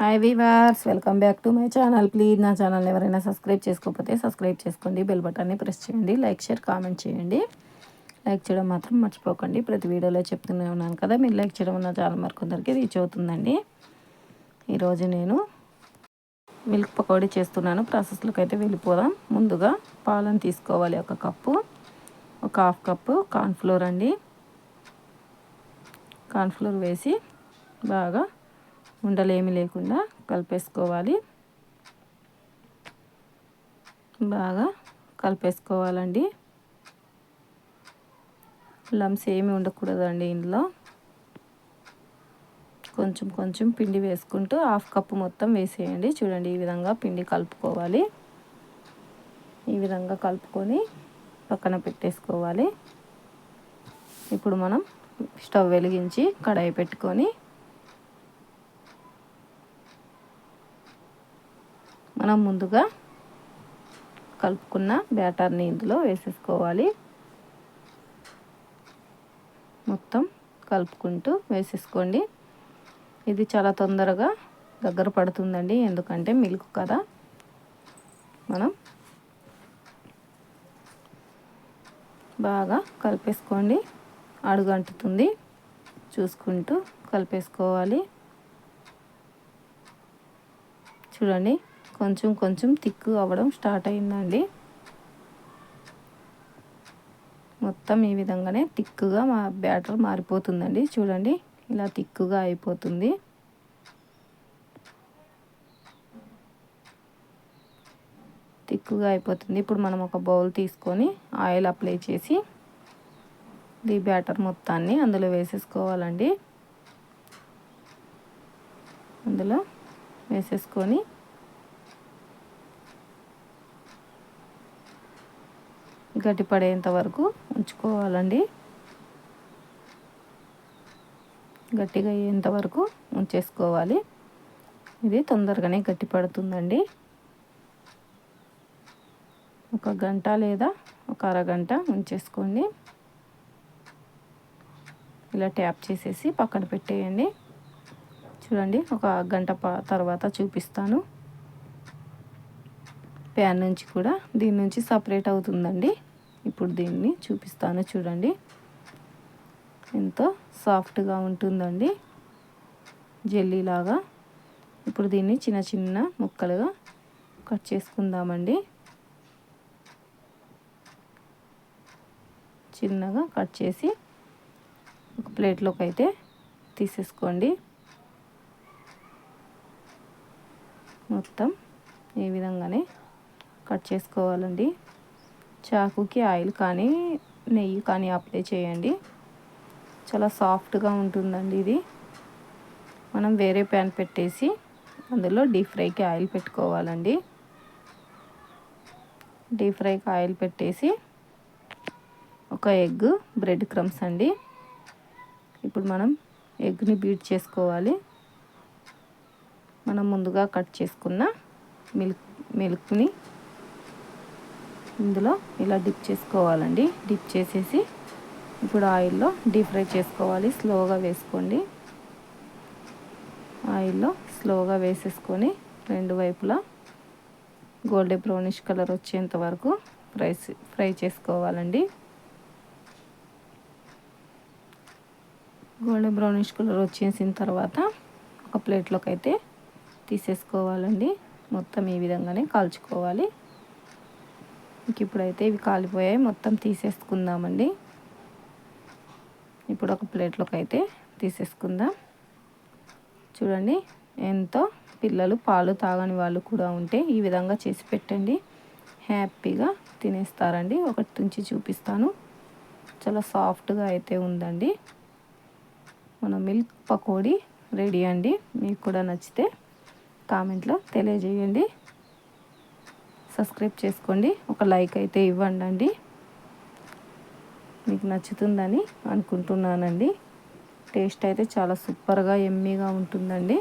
Hi viewers welcome back to my channel please నా channel ఎవరైనా subscribe చేసుకోకపోతే subscribe చేసుకోండి. బెల్ బటన్ని ప్రెస్ చేయండి. లైక్ షేర్ కామెంట్ చేయండి. లైక్ చేయడం మాత్రం మర్చిపోకండి. ప్రతి వీడియోలో చెప్తూనే ఉన్నాను కదా. మీరు లైక్ చేయడం వల్ల చాలా మరికొందరికి రీచ్ అవుతుందండి. ఈరోజు నేను మిల్క్ పకోడీ చేస్తున్నాను. ప్రాసెస్లోకి అయితే వెళ్ళిపోదాం. ముందుగా పాలను తీసుకోవాలి. ఒక కప్పు. ఒక హాఫ్ కప్పు కార్న్ఫ్లోర్ అండి. కార్న్ఫ్లోర్ వేసి బాగా ఉండలేమి లేకుండా కలిపేసుకోవాలి. బాగా కలిపేసుకోవాలండి. లమ్స్ ఏమి ఉండకూడదండి ఇందులో. కొంచెం కొంచెం పిండి వేసుకుంటూ హాఫ్ కప్పు మొత్తం వేసేయండి. చూడండి ఈ విధంగా పిండి కలుపుకోవాలి. ఈ విధంగా కలుపుకొని పక్కన పెట్టేసుకోవాలి. ఇప్పుడు మనం స్టవ్ వెలిగించి కడాయి పెట్టుకొని మనం ముందుగా కలుపుకున్న బ్యాటర్ని ఇందులో వేసేసుకోవాలి. మొత్తం కలుపుకుంటూ వేసేసుకోండి. ఇది చాలా తొందరగా దగ్గర పడుతుందండి ఎందుకంటే మిల్క్ కదా. మనం బాగా కలిపేసుకోండి. అడుగంటుతుంది. చూసుకుంటూ కలిపేసుకోవాలి. చూడండి కొంచెం కొంచెం తిక్కు అవ్వడం స్టార్ట్ అయిందండి. మొత్తం ఈ విధంగానే తిక్కుగా మా బ్యాటర్ మారిపోతుందండి. చూడండి ఇలా తిక్కుగా అయిపోతుంది. తిక్కుగా అయిపోతుంది. ఇప్పుడు మనం ఒక బౌల్ తీసుకొని ఆయిల్ అప్లై చేసి ఈ బ్యాటర్ మొత్తాన్ని అందులో వేసేసుకోవాలండి. అందులో వేసేసుకొని గట్టిపడేంత వరకు ఉంచుకోవాలండి. గట్టిగా అయ్యేంత వరకు ఉంచేసుకోవాలి. ఇది తొందరగానే గట్టి పడుతుందండి ఒక గంట లేదా ఒక అరగంట ఉంచేసుకోండి. ఇలా ట్యాప్ చేసేసి పక్కన పెట్టేయండి. చూడండి ఒక గంట తర్వాత చూపిస్తాను. ప్యాన్ నుంచి కూడా దీని నుంచి సపరేట్ అవుతుందండి. ఇప్పుడు దీన్ని చూపిస్తాను చూడండి. ఎంతో సాఫ్ట్గా ఉంటుందండి. జెల్లీలాగా ఇప్పుడు దీన్ని చిన్న చిన్న ముక్కలుగా కట్ చేసుకుందామండి. చిన్నగా కట్ చేసి ఒక ప్లేట్లోకి అయితే తీసేసుకోండి. మొత్తం ఈ విధంగానే కట్ చేసుకోవాలండి. చాకుకి ఆయిల్ కానీ నెయ్యి కానీ అప్లై చేయండి. చాలా సాఫ్ట్గా ఉంటుందండి ఇది. మనం వేరే ప్యాన్ పెట్టేసి అందులో డీప్ ఫ్రైకి ఆయిల్ పెట్టుకోవాలండి. డీప్ ఫ్రైకి ఆయిల్ పెట్టేసి ఒక ఎగ్ బ్రెడ్ క్రమ్స్ అండి. ఇప్పుడు మనం ఎగ్ని బీట్ చేసుకోవాలి. మనం ముందుగా కట్ చేసుకున్న మిల్క్ మిల్క్ని ఇందులో ఇలా డిప్ చేసుకోవాలండి. డిప్ చేసేసి ఇప్పుడు ఆయిల్లో డీప్ ఫ్రై చేసుకోవాలి. స్లోగా వేసుకోండి. ఆయిల్లో స్లోగా వేసేసుకొని రెండు వైపులా గోల్డెన్ బ్రౌనిష్ కలర్ వచ్చేంత వరకు ఫ్రై ఫ్రై చేసుకోవాలండి. గోల్డెన్ బ్రౌనిష్ కలర్ వచ్చేసిన తర్వాత ఒక ప్లేట్లోకి అయితే తీసేసుకోవాలండి. మొత్తం ఈ విధంగానే కాల్చుకోవాలి. ఇప్పుడైతే ఇవి కాలిపోయాయి. మొత్తం తీసేసుకుందామండి. ఇప్పుడు ఒక ప్లేట్లోకి అయితే తీసేసుకుందాం. చూడండి ఎంతో పిల్లలు పాలు తాగని వాళ్ళు కూడా ఉంటే ఈ విధంగా చేసి పెట్టండి. హ్యాపీగా తినేస్తారండి. ఒకటి తుంచి చూపిస్తాను. చాలా సాఫ్ట్గా అయితే ఉందండి. మన మిల్క్ పకోడీ రెడీ అండి. మీకు కూడా నచ్చితే కామెంట్లో తెలియజేయండి. సబ్స్క్రైబ్ చేసుకోండి. ఒక లైక్ అయితే ఇవ్వండి మీకు నచ్చుతుందని అనుకుంటున్నానండి. టేస్ట్ అయితే చాలా సూపర్గా ఎమ్మీగా ఉంటుందండి.